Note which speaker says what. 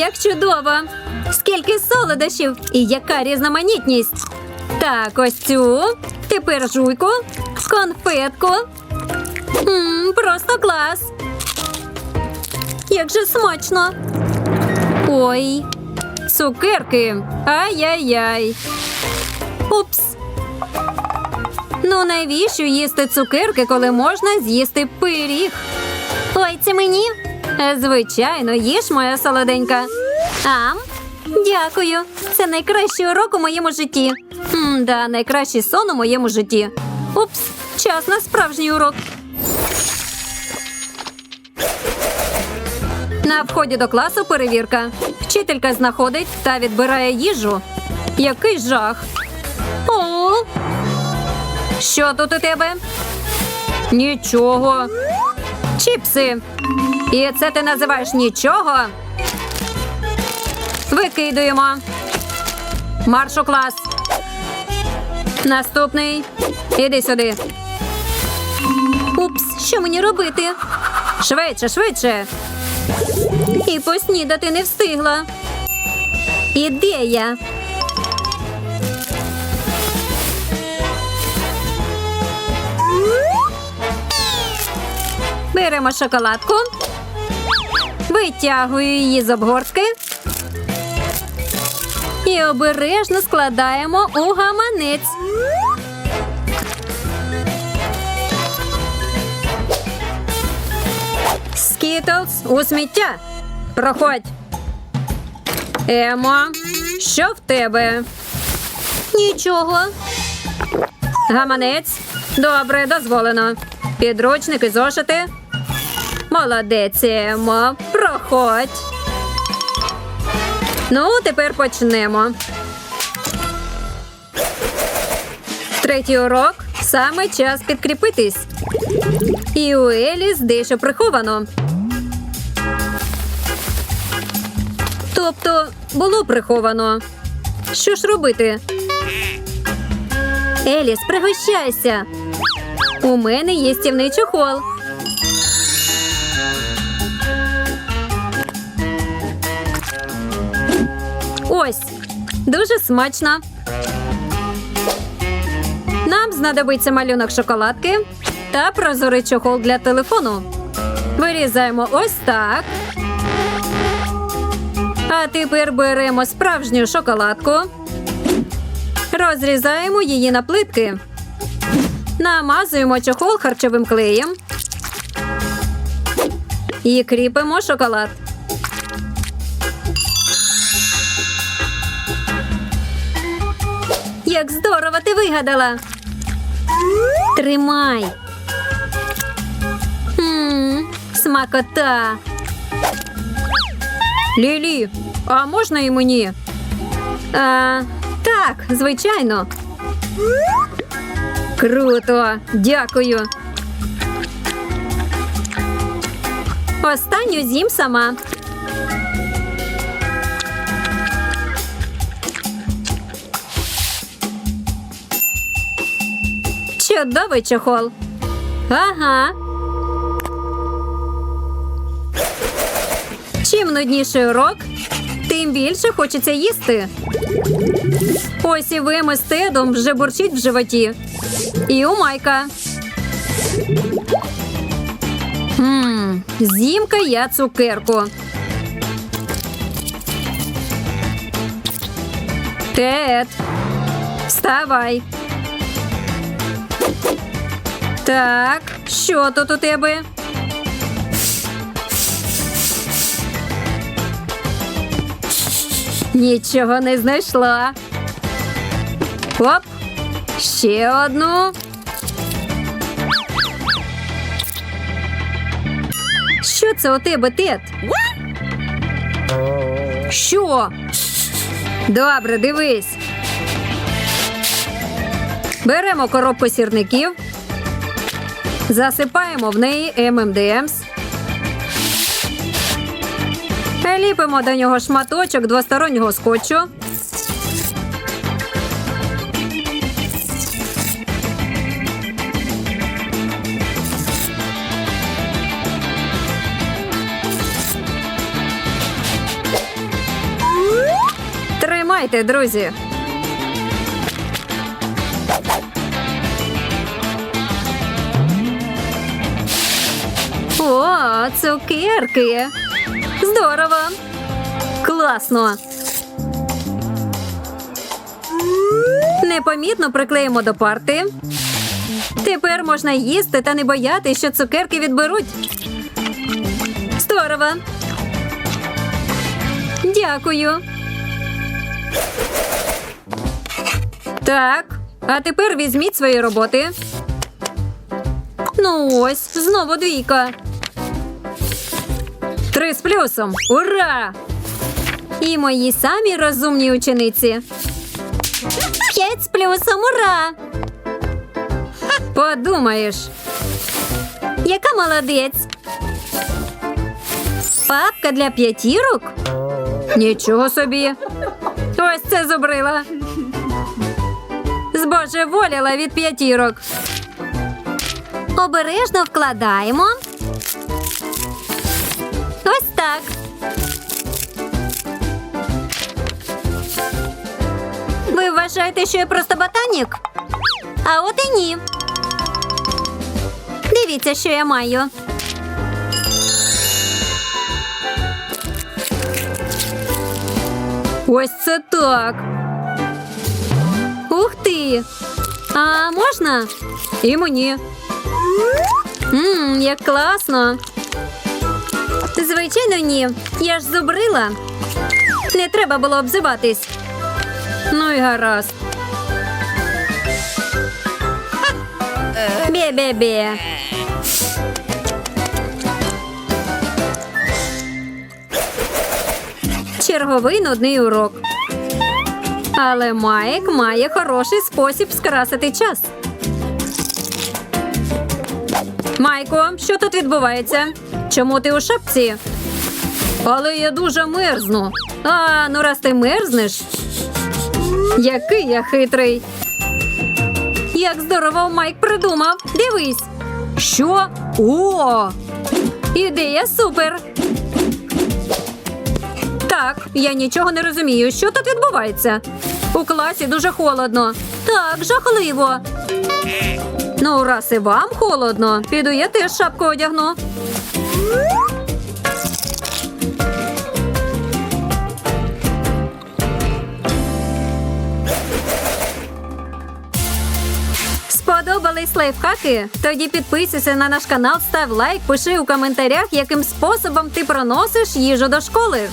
Speaker 1: Як чудово! Скільки солодощів і яка різноманітність! Так, ось цю. Тепер жуйку, конфетку. Мм, просто клас. Як же смачно. Ой, цукерки. Ай-яй-яй. Упс. Ну, навіщо їсти цукерки, коли можна з'їсти пиріг? Ой, це мені? Е, Звичайно, їж моя солоденька. Ам, дякую. Це найкращий урок у моєму житті. М, да, найкращий сон у моєму житті. Упс, час на справжній урок. На вході до класу перевірка. Вчителька знаходить та відбирає їжу. Який жах. О, що тут у тебе? Нічого. Чіпси. І це ти називаєш нічого? Викидуємо. Марш у клас. Наступний. Іди сюди. Упс, що мені робити? Швидше, швидше. І поснідати не встигла. Ідея. Беремо шоколадку, витягую її з обгортки і обережно складаємо у гаманець. Скітлз у сміття. Проходь. Емо, що в тебе? Нічого. Гаманець. Добре, дозволено. Підручники, зошити. Молодець, Емо. Проходь. Ну, тепер почнемо. Третій урок. Саме час підкріпитись. І у Еліс дещо приховано. Тобто було приховано. Що ж робити? Еліс, пригощайся. У мене є стівний чохол. Ось дуже смачно. Нам знадобиться малюнок шоколадки та прозорий чохол для телефону. Вирізаємо ось так. А тепер беремо справжню шоколадку. Розрізаємо її на плитки. Намазуємо чохол харчовим клеєм. І кріпимо шоколад. Як здорово ти вигадала. Тримай. Мм, смакота. Лілі, а можна і мені? А, так, звичайно. Круто, дякую. Останню з'їм сама. Чудовий чохол. Ага. Чим нудніший урок, тим більше хочеться їсти. Ось і вими з Тедом вже бурчить в животі. І у Майка. Ммм, з'їм-ка я цукерку. Тед, вставай. Так, що тут у тебе? Нічого не знайшла. Оп, ще одну. Що це у тебе, Тед? Що? Добре, дивись. Беремо коробку сірників, засипаємо в неї ММДМС. Ліпимо до нього шматочок двостороннього скотчу. Бувайте, друзі! Цукерки! Здорово! Класно! Непомітно приклеїмо до парти. Тепер можна їсти та не боятися, що цукерки відберуть. Здорово! Дякую. Так, а тепер візьміть свої роботи. Ну ось, знову двійка. Три з плюсом. Ура! І мої самі розумні учениці. П'ять з плюсом, ура! Подумаєш. Яка молодець. Папка для п'ятірок? Нічого собі. Ось це зубрила. Збожеволіла від п'ятірок. Обережно вкладаємо. Так. Ви вважаєте, що я просто ботанік? А от і ні. Дивіться, що я маю. Ось це так. Ух ти! А можна? І мені. Ммм, як класно. Звичайно, ні. Я ж зубрила. Не треба було обзиватись. Ну і гаразд. Бе-бе-бе. Черговий нудний урок. Але Майк має хороший спосіб скрасити час. Майко, що тут відбувається? Чому ти у шапці? Але я дуже мерзну. А, ну раз ти мерзнеш. Який я хитрий. Як здорово Майк придумав. Дивись. Що? О! Ідея супер. Так, я нічого не розумію. Що тут відбувається? У класі дуже холодно. Так, жахливо. Ну, раз і вам холодно, піду я теж шапку одягну. Сподобались лайфхаки? Тоді підписуйся на наш канал, став лайк, пиши у коментарях, яким способом ти проносиш їжу до школи.